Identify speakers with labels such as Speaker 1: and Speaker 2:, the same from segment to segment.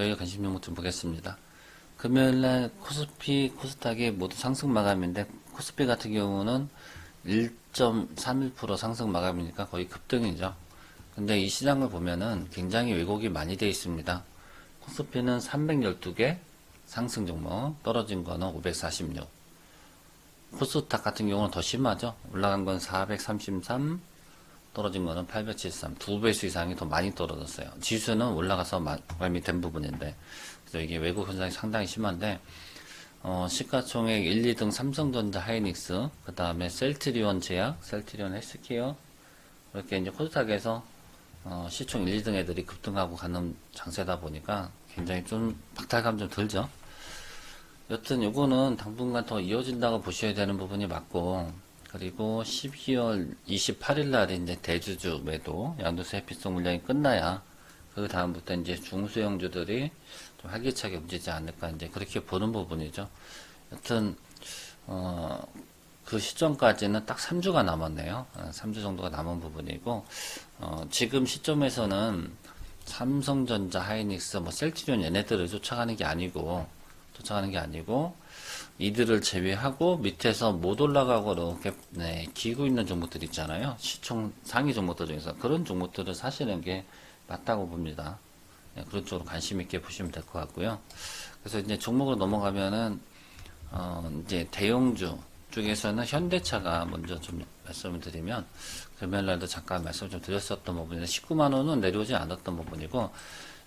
Speaker 1: 월요일 관심 종목 좀 보겠습니다. 금요일날 코스피, 코스닥이 모두 상승 마감인데 코스피 같은 경우는 1.31% 상승 마감이니까 거의 급등이죠. 근데 이 시장을 보면은 굉장히 왜곡이 많이 되어 있습니다. 코스피는 312개 상승 종목, 떨어진 거는 546. 코스닥 같은 경우는 더 심하죠. 올라간 건 433, 떨어진 거는 873. 두 배수 이상이 더 많이 떨어졌어요. 지수는 올라가서 마감이 된 부분인데, 그래서 이게 왜곡 현상이 상당히 심한데, 어, 시가총액 1, 2등 삼성전자 하이닉스, 그 다음에 셀트리온 제약, 셀트리온 헬스케어, 이렇게 이제 코스닥에서 어, 시총 1, 2등 애들이 급등하고 가는 장세다 보니까 굉장히 좀 박탈감 좀 들죠. 여튼 요거는 당분간 더 이어진다고 보셔야 되는 부분이 맞고 그리고 12월 28일 날에 이제 대주주 매도 양도세 회피성 물량이 끝나야 그 다음부터 이제 중소형주들이 좀 활기차게 움직이지 않을까 이제 그렇게 보는 부분이죠. 여튼 어, 그 시점까지는 딱 3주가 남았네요. 어, 3주 정도가 남은 부분이고 어, 지금 시점에서는 삼성전자, 하이닉스, 뭐 셀트리온 얘네들을 쫓아가는 게 아니고 쫓아가는 게 아니고 이들을 제외하고 밑에서 못 올라가고 이렇게 네, 기고 있는 종목들 있잖아요. 시총 상위 종목들 중에서 그런 종목들을 사시는 게 맞다고 봅니다. 네, 그런 쪽으로 관심 있게 보시면 될 것 같고요. 그래서 이제 종목으로 넘어가면은 어, 이제 대형주 쪽에서는 현대차가 먼저 좀 말씀을 드리면 금요일날도 잠깐 말씀을 좀 드렸었던 부분인데 19만 원은 내려오지 않았던 부분이고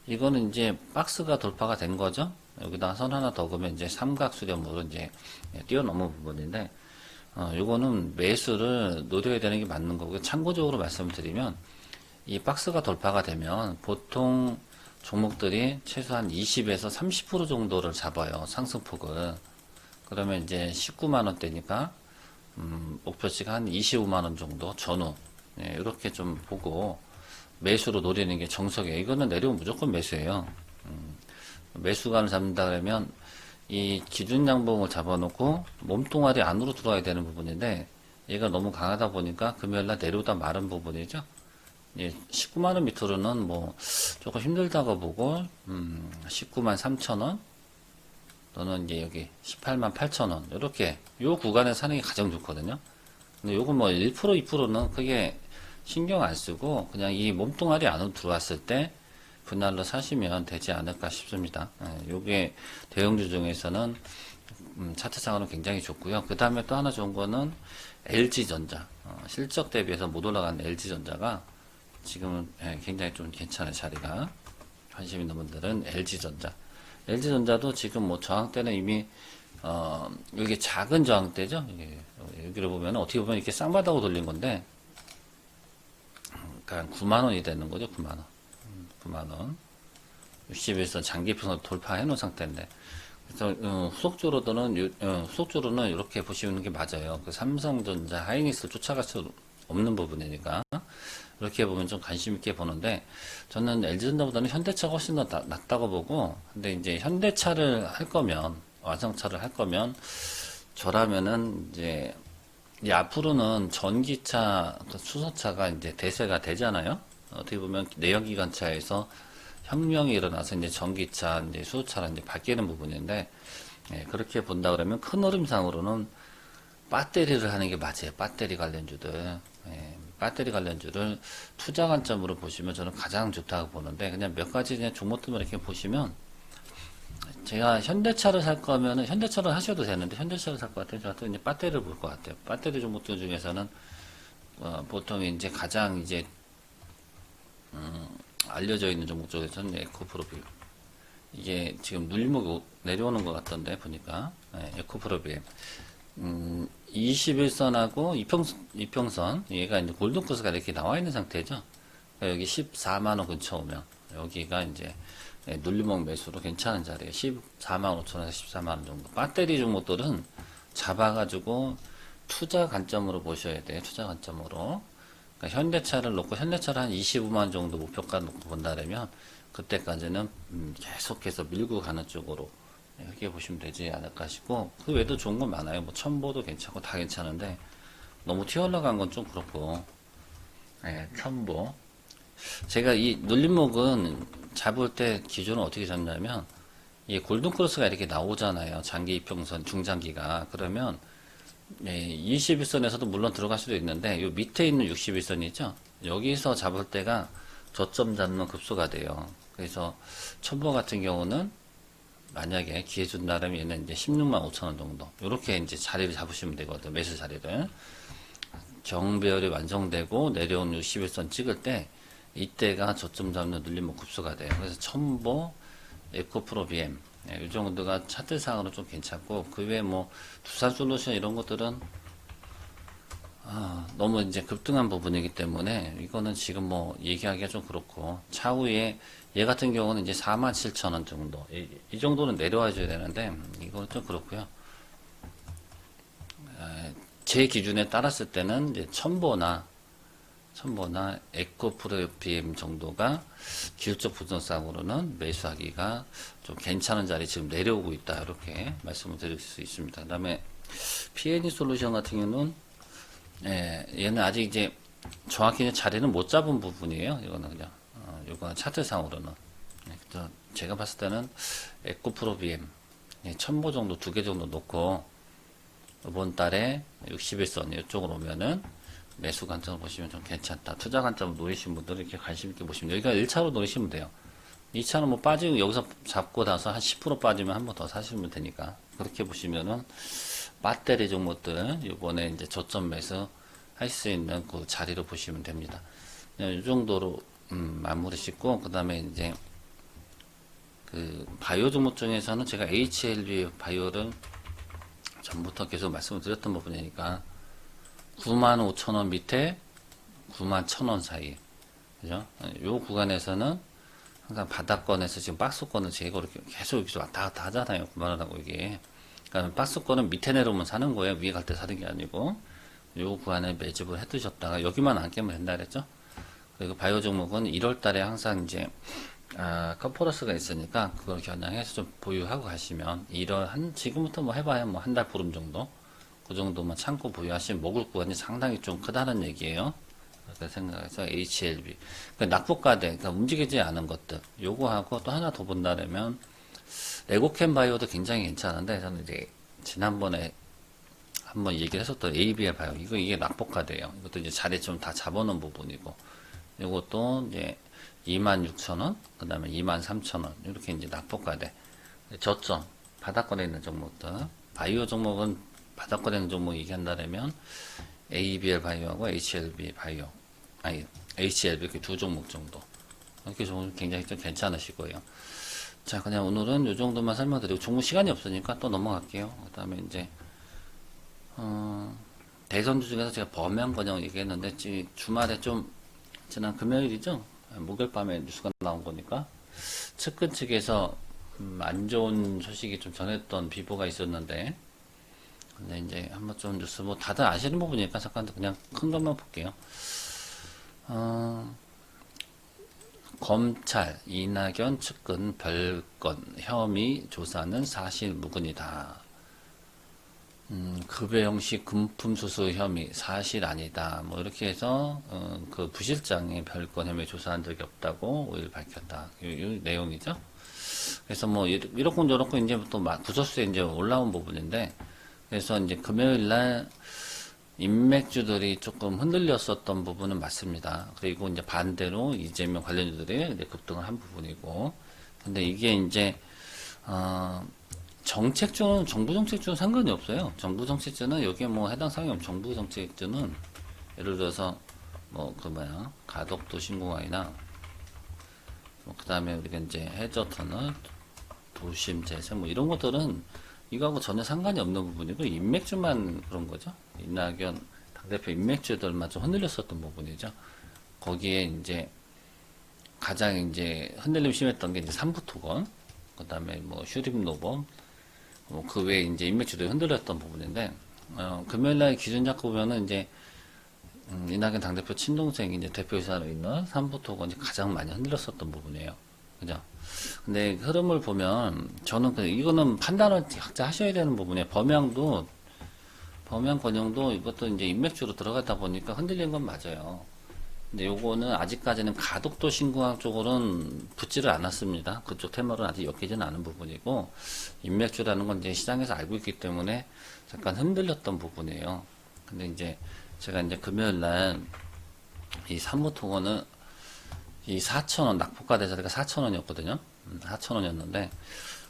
Speaker 1: 이거는 이제 박스가 돌파가 된 거죠. 여기다 선 하나 더 그으면 이제 삼각 수렴으로 이제 뛰어넘은 부분인데 어, 요거는 매수를 노려야 되는 게 맞는 거고요. 참고적으로 말씀드리면 이 박스가 돌파가 되면 보통 종목들이 최소한 20에서 30% 정도를 잡아요. 상승폭을. 그러면 이제 19만 원대니까 음, 목표치가 한 25만 원 정도 전후 예, 이렇게 좀 보고 매수로 노리는 게 정석이에요. 이거는 내려오면 무조건 매수예요. 음, 매수관을 잡는다 그러면 이 기준 양봉을 잡아놓고 몸뚱아리 안으로 들어와야 되는 부분인데 얘가 너무 강하다 보니까 금요일날 내려오다 마른 부분이죠. 예, 19만 원 밑으로는 뭐 조금 힘들다고 보고 음, 19만 3천 원 또는 이제 여기 18만 8천 원 이렇게 요 구간에 사는 게 가장 좋거든요. 근데 요거 뭐1% 2%는 크게 신경 안 쓰고 그냥 이 몸뚱아리 안으로 들어왔을 때 분할로 사시면 되지 않을까 싶습니다. 예, 요게 대형주 중에서는 음, 차트상으로 굉장히 좋고요. 그 다음에 또 하나 좋은 거는 LG전자 어, 실적 대비해서 못 올라간 LG전자가 지금은 예, 굉장히 좀 괜찮은 자리가 관심 있는 분들은 LG전자 LG전자도 지금 뭐 저항대는 이미 어, 여기 작은 저항 대죠. 이게 여기를 보면 어떻게 보면 이렇게 쌍바닥으로 돌린 건데 그러니까 9만 원이 되는 거죠. 9만 원. 9만 원. 60에서 장기평선 돌파해 놓은 상태인데 그래서 어, 후속주로는 요- 어, 후속주로는 이렇게 보시는 게 맞아요. 그 삼성전자, 하이닉스 쫓아갈 수 없는 부분이니까 이렇게 보면 좀 관심 있게 보는데 저는 LG전자보다는 현대차가 훨씬 더 나- 낫다고 보고 근데 이제 현대차를 할 거면 완성차를 할 거면 저라면은 이제 이 앞으로는 전기차, 그 수소차가 이제 대세가 되잖아요. 어떻게 보면 내연 기관차에서 혁명이 일어나서 이제 전기차, 이제 수소차로 이제 바뀌는 부분인데 예, 그렇게 본다 그러면 큰 흐름상으로는 배터리를 하는 게 맞아요. 배터리 관련주들. 예, 배터리 관련주를 투자 관점으로 보시면 저는 가장 좋다고 보는데 그냥 몇 가지 그냥 종목들만 이렇게 보시면 제가 현대차를 살 거면은 현대차를 하셔도 되는데 현대차를 살 것 같아요. 저도 이제 배터리를 볼 것 같아요. 배터리 종목들 중에서는 어, 보통 이제 가장 이제 음, 알려져 있는 종목 중에서는 에코 프로빌 이게 지금 눌림목 내려오는 것 같던데 보니까 네, 에코 프로빌 음, 21선하고 이평선, 이평선 얘가 이제 골든크스가 이렇게 나와 있는 상태죠. 그러니까 여기 14만원 근처 오면 여기가 이제 예, 눌림목 매수로 괜찮은 자리에 14만 5천원에서 14만 원 정도. 배터리 종목들은 잡아가지고 투자 관점으로 보셔야 돼요. 투자 관점으로. 그러니까 현대차를 놓고 현대차를 한 25만 원 정도 목표가 놓고 본다면 그때까지는 음, 계속해서 밀고 가는 쪽으로 이렇게 보시면 되지 않을까 싶고 그 외에도 좋은 건 많아요. 뭐 첨보도 괜찮고 다 괜찮은데 너무 튀어 올라간 건 좀 그렇고 예, 첨보 제가 이 눌림목은 잡을 때 기준은 어떻게 잡냐면 이 골든 크로스가 이렇게 나오잖아요. 장기 이평선, 중장기가. 그러면 예, 21선에서도 물론 들어갈 수도 있는데 요 밑에 있는 61선 이죠. 여기서 잡을 때가 저점 잡는 급수가 돼요. 그래서 첨보 같은 경우는 만약에 기회 준 나름이 얘는 이제 16만 5천 원 정도. 요렇게 이제 자리를 잡으시면 되거든. 매수 자리를. 경배열이 완성되고 내려온 61선 찍을 때 이때가 저점 잡는 눌림목 급수가 돼요. 그래서 첨보, 에코프로 BM 이 정도가 차트상으로 좀 괜찮고 그 외에 뭐 두산 솔루션 이런 것들은 아, 너무 이제 급등한 부분이기 때문에 이거는 지금 뭐 얘기하기가 좀 그렇고 차후에 얘 같은 경우는 이제 47,000원 정도 이, 이 정도는 내려와 줘야 되는데 이거는 좀 그렇고요. 에, 제 기준에 따랐을 때는 이제 첨보나 첨보나 에코프로 BM 정도가 기술적 부동산으로는 매수하기가 좀 괜찮은 자리 지금 내려오고 있다 이렇게 말씀을 드릴 수 있습니다. 그다음에 PNE 솔루션 같은 경우는 예, 얘는 아직 이제 정확히 자리는 못 잡은 부분이에요. 이거는 그냥 어, 이거는 차트상으로는 예, 그래서 제가 봤을 때는 에코프로 BM 예, 첨보 정도 두 개 정도 놓고 이번 달에 61선 이쪽으로 오면은 매수 관점을 보시면 좀 괜찮다. 투자 관점을 노리신 분들은 이렇게 관심 있게 보시면 여기가 1차로 노리시면 돼요. 2차는 뭐 빠지고 여기서 잡고 나서 한 10% 빠지면 한 번 더 사시면 되니까 그렇게 보시면은 배터리 종목들 이번에 이제 저점 매수 할 수 있는 그 자리로 보시면 됩니다. 이 정도로 음, 마무리 짓고 그 다음에 이제 그 바이오 종목 중에서는 제가 HLB 바이오를 전부터 계속 말씀을 드렸던 부분이니까 9만 5천 원 밑에 9만 1천 원 사이. 그죠? 요 구간에서는 항상 바닥권에서 지금 박스권을 이렇게 계속 이렇게 왔다 갔다 하잖아요. 9만 원하고 이게. 그러니까 박스권은 밑에 내려오면 사는 거예요. 위에 갈 때 사는 게 아니고. 요 구간에 매집을 해 두셨다가 여기만 안 깨면 된다 그랬죠? 그리고 바이오 종목은 1월 달에 항상 이제 아, 컨퍼런스가 있으니까 그걸 겨냥해서 좀 보유하고 가시면 1월 한 지금부터 뭐 해봐야 뭐 한 달 보름 정도 그 정도만 참고 보유하시면 먹을 구간이 상당히 좀 크다는 얘기예요. 생각해서 HLB 그러니까 낙폭가대 그러니까 움직이지 않은 것들 요거하고 또 하나 더 본다면 에고캠 바이오도 굉장히 괜찮은데 저는 이제 지난번에 한번 얘기를 했었던 ABL 바이오 이거 이게 낙폭가대예요. 이것도 이제 자리 좀 다 잡아놓은 부분이고 이것도 이제 26,000원, 그 다음에 23,000원, 이렇게 이제 낙폭가대. 저점, 바닥권에 있는 종목들. 바이오 종목은 바닥권에 있는 종목 얘기한다면 ABL 바이오하고 HLB 바이오, 아니, HLB 이렇게 두 종목 정도. 이렇게 종목 굉장히 좀 괜찮으실 거예요. 자, 그냥 오늘은 이 정도만 설명드리고, 종목 시간이 없으니까 또 넘어갈게요. 그 다음에 이제, 어, 대선주 중에서 제가 범양건영 얘기했는데, 지- 주말에 좀, 지난 금요일이죠? 목요일 밤에 뉴스가 나온 거니까 측근 측에서 음, 안 좋은 소식이 좀 전했던 비보가 있었는데 근데 이제 한번 좀 뉴스 뭐 다들 아시는 부분이니까 잠깐 그냥 큰 것만 볼게요. 어, 검찰 이낙연 측근 별건 혐의 조사는 사실 무근이다. 음, 급여 형식 금품 수수 혐의 사실 아니다. 뭐 이렇게 해서 어, 그 부실장의 별건 혐의 조사한 적이 없다고 5일 밝혔다. 이, 이 내용이죠. 그래서 뭐 이렇- 이렇고 저렇고 이제 또막 구설수에 이제 올라온 부분인데 그래서 이제 금요일 날 인맥주들이 조금 흔들렸었던 부분은 맞습니다. 그리고 이제 반대로 이재명 관련주들이 이제 급등을 한 부분이고 근데 이게 이제 어 정책주는 정부 정책주는 상관이 없어요. 정부 정책주는 여기에 뭐 해당 사항이 없 정부 정책주는 예를 들어서 뭐 그 뭐야 가덕도 신공항이나 뭐 그 다음에 우리가 이제 해저 터널 도심 재생 뭐 이런 것들은 이거하고 전혀 상관이 없는 부분이고 인맥주만 그런 거죠. 이낙연 당대표 인맥주들만 좀 흔들렸었던 부분이죠. 거기에 이제 가장 이제 흔들림 심했던 게 이제 삼부토건, 그 다음에 뭐 휴림노범, 뭐 그 외에 이제 인맥주들이 흔들렸던 부분인데, 어, 금요일날 기준 잡고 보면은 이제, 음, 이낙연 당대표 친동생이 이제 대표이사로 있는 삼부토건이 가장 많이 흔들렸었던 부분이에요. 그죠? 근데 흐름을 보면, 저는 그, 이거는 판단을 각자 하셔야 되는 부분이에요. 범양도, 범양 권영도 이것도 이제 인맥주로 들어가다 보니까 흔들린 건 맞아요. 근데 요거는 아직까지는 가덕도 신공항 쪽으로는 붙지를 않았습니다. 그쪽 테마는 아직 엮이지는 않은 부분이고 인맥주라는 건 이제 시장에서 알고 있기 때문에 잠깐 흔들렸던 부분이에요. 근데 이제 제가 이제 금요일 날이 사무통원은 이 4,000원, 낙폭가 대자리가 4,000원이었거든요. 4,000원이었는데,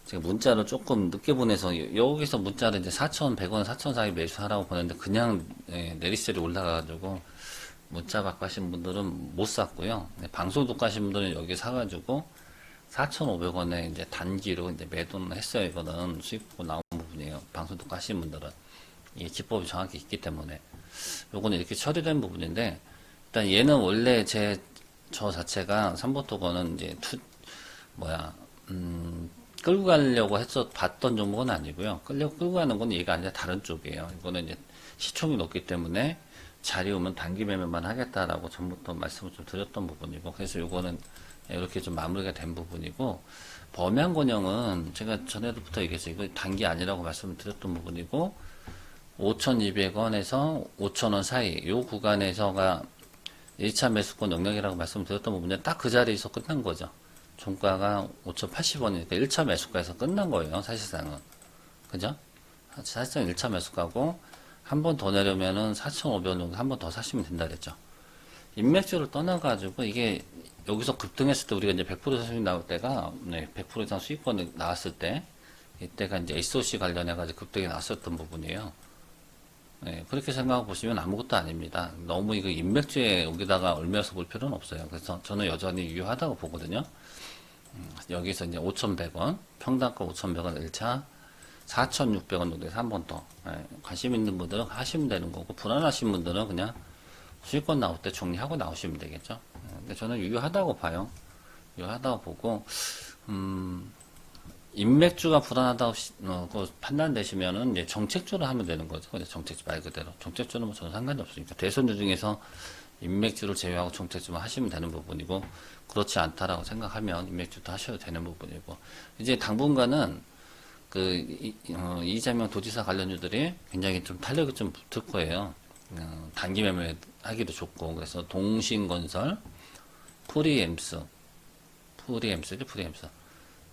Speaker 1: 제가 문자를 조금 늦게 보내서, 여- 여기서 문자를 이제 4,100원, 4,000원 사이 매수하라고 보냈는데, 그냥, 예, 내리셀이 올라가가지고, 문자 받고 하신 분들은 못 샀고요. 네, 방송 듣고 하신 분들은 여기 사가지고, 4,500원에 이제 단기로 이제 매도는 했어요. 이거는 수익 나온 부분이에요. 방송 듣고 하신 분들은. 이 기법이 정확히 있기 때문에. 요거는 이렇게 처리된 부분인데, 일단 얘는 원래 제, 저 자체가 삼보토거는 이제 투, 뭐야, 음, 끌고 가려고 했어 봤던 종목은 아니고요. 끌려, 끌고 가는 건 얘가 아니라 다른 쪽이에요. 이거는 이제 시총이 높기 때문에 자리 오면 단기 매매만 하겠다라고 전부터 말씀을 좀 드렸던 부분이고, 그래서 요거는 이렇게 좀 마무리가 된 부분이고, 범양권형은 제가 전에부터 얘기했어요. 이거 단기 아니라고 말씀을 드렸던 부분이고, 5,200원에서 5,000원 사이, 요 구간에서가 1차 매수권 영역이라고 말씀드렸던 부분은 딱 그 자리에서 끝난 거죠. 종가가 5,080원이니까 1차 매수가에서 끝난 거예요, 사실상은. 그죠? 사실상 1차 매수가고, 한 번 더 내려면은 4,500원 정도 한 번 더 사시면 된다 그랬죠. 인맥주를 떠나가지고, 이게 여기서 급등했을 때 우리가 이제 100% 수익 나올 때가, 네, 100% 이상 수익권이 나왔을 때, 이때가 이제 SOC 관련해가지고 급등이 나왔었던 부분이에요. 네, 그렇게 생각해 보시면 아무것도 아닙니다. 너무 이거 인맥주에 여기다가 얼면서 볼 필요는 없어요. 그래서 저는 여전히 유효하다고 보거든요. 음, 여기서 이제 5,100원, 평당가 5,100원 1차, 4,600원 정도에서 한 번 더. 예, 관심 있는 분들은 하시면 되는 거고, 불안하신 분들은 그냥 수익권 나올 때 정리하고 나오시면 되겠죠. 예, 근데 저는 유효하다고 봐요. 유효하다고 보고, 음, 인맥주가 불안하다고 시- 어, 그 판단되시면은 이제 정책주로 하면 되는 거죠. 정책주 말 그대로. 정책주는 뭐 저는 상관이 없으니까. 대선주 중에서 인맥주를 제외하고 정책주만 하시면 되는 부분이고, 그렇지 않다라고 생각하면 인맥주도 하셔도 되는 부분이고, 이제 당분간은 그, 이, 어, 이재명 도지사 관련주들이 굉장히 좀 탄력이 좀 붙을 거예요. 어, 단기 매매 하기도 좋고, 그래서 동신건설, 프리엠스, 프리엠스지, 프리엠스.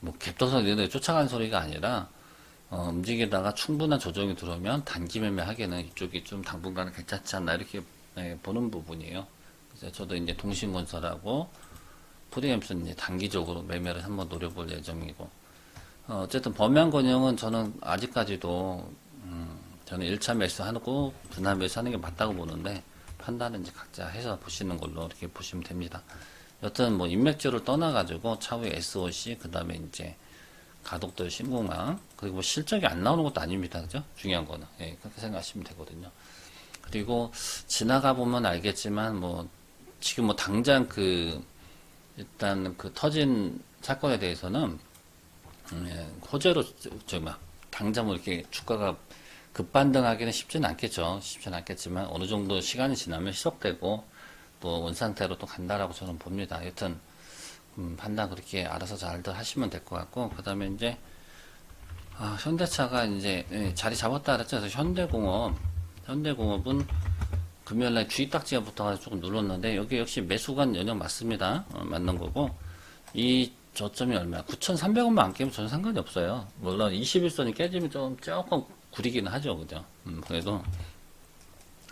Speaker 1: 뭐 갭도선 얘네 쫓아가는 소리가 아니라 어, 움직이다가 충분한 조정이 들어오면 단기 매매하기에는 이쪽이 좀 당분간은 괜찮지 않나 이렇게 예, 보는 부분이에요. 그래서 저도 이제 동신건설하고 프리엠스는 이제 단기적으로 매매를 한번 노려볼 예정이고 어, 어쨌든 범양건영은 저는 아직까지도 음, 저는 1차 매수하고 분할 매수하는 게 맞다고 보는데 판단은 이제 각자 해서 보시는 걸로 이렇게 보시면 됩니다. 여튼 뭐 인맥주를 떠나가지고 차후에 SOC 그 다음에 이제 가덕도 신공항 그리고 뭐 실적이 안 나오는 것도 아닙니다, 그죠? 중요한 거는 예, 그렇게 생각하시면 되거든요. 그리고 지나가 보면 알겠지만 뭐 지금 뭐 당장 그 일단 그 터진 사건에 대해서는 음, 예, 호재로 저막 당장 뭐 이렇게 주가가 급반등하기는 쉽지는 않겠죠. 쉽지는 않겠지만 어느 정도 시간이 지나면 희석되고 또 원상태로 또 간다라고 저는 봅니다. 여튼 음, 판단 그렇게 알아서 잘들 하시면 될 것 같고 그 다음에 이제 아, 현대차가 이제 예, 자리 잡았다 그랬죠. 그래서 현대공업 현대공업은 금요일날 주입딱지가 붙어가지고 조금 눌렀는데 여기 역시 매수관 연영 맞습니다. 어, 맞는 거고 이 저점이 얼마야? 9,300원만 안 깨면 저는 상관이 없어요. 물론 21선이 깨지면 좀 조금 구리기는 하죠, 그죠? 음, 그래도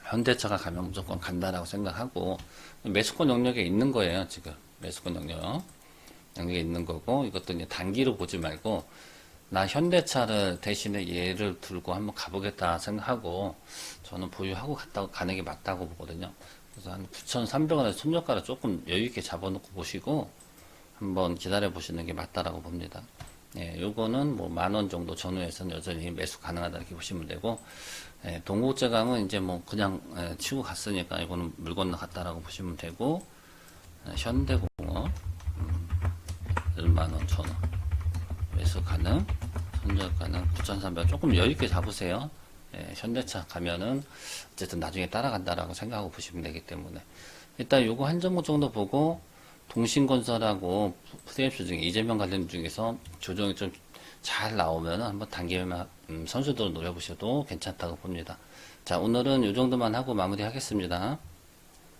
Speaker 1: 현대차가 가면 무조건 간다라고 생각하고 매수권 영역에 있는 거예요, 지금 매수권 영역 영역에 있는 거고 이것도 이제 단기로 보지 말고 나 현대차를 대신에 얘를 들고 한번 가보겠다 생각하고 저는 보유하고 갔다 가는 게 맞다고 보거든요. 그래서 한 9,300원에서 손절가를 조금 여유 있게 잡아놓고 보시고 한번 기다려 보시는 게 맞다라고 봅니다. 예, 요거는 뭐 만 원 정도 전후에서는 여전히 매수 가능하다 이렇게 보시면 되고, 예, 동국제강은 이제 뭐 그냥 예, 치고 갔으니까 이거는 물 건너 갔다라고 보시면 되고, 예, 현대공업 음, 1만 원 천 원. 매수 가능, 손절 가능 9,300원. 조금 여유 있게 잡으세요. 예, 현대차 가면은 어쨌든 나중에 따라간다라고 생각하고 보시면 되기 때문에. 일단 요거 한 종목 정도 보고 동신건설하고 프리앱스 중에 이재명 관련 중에서 조정이 좀 잘 나오면 한번 단기매매 음, 선수들을 노려보셔도 괜찮다고 봅니다. 자 오늘은 이 정도만 하고 마무리하겠습니다.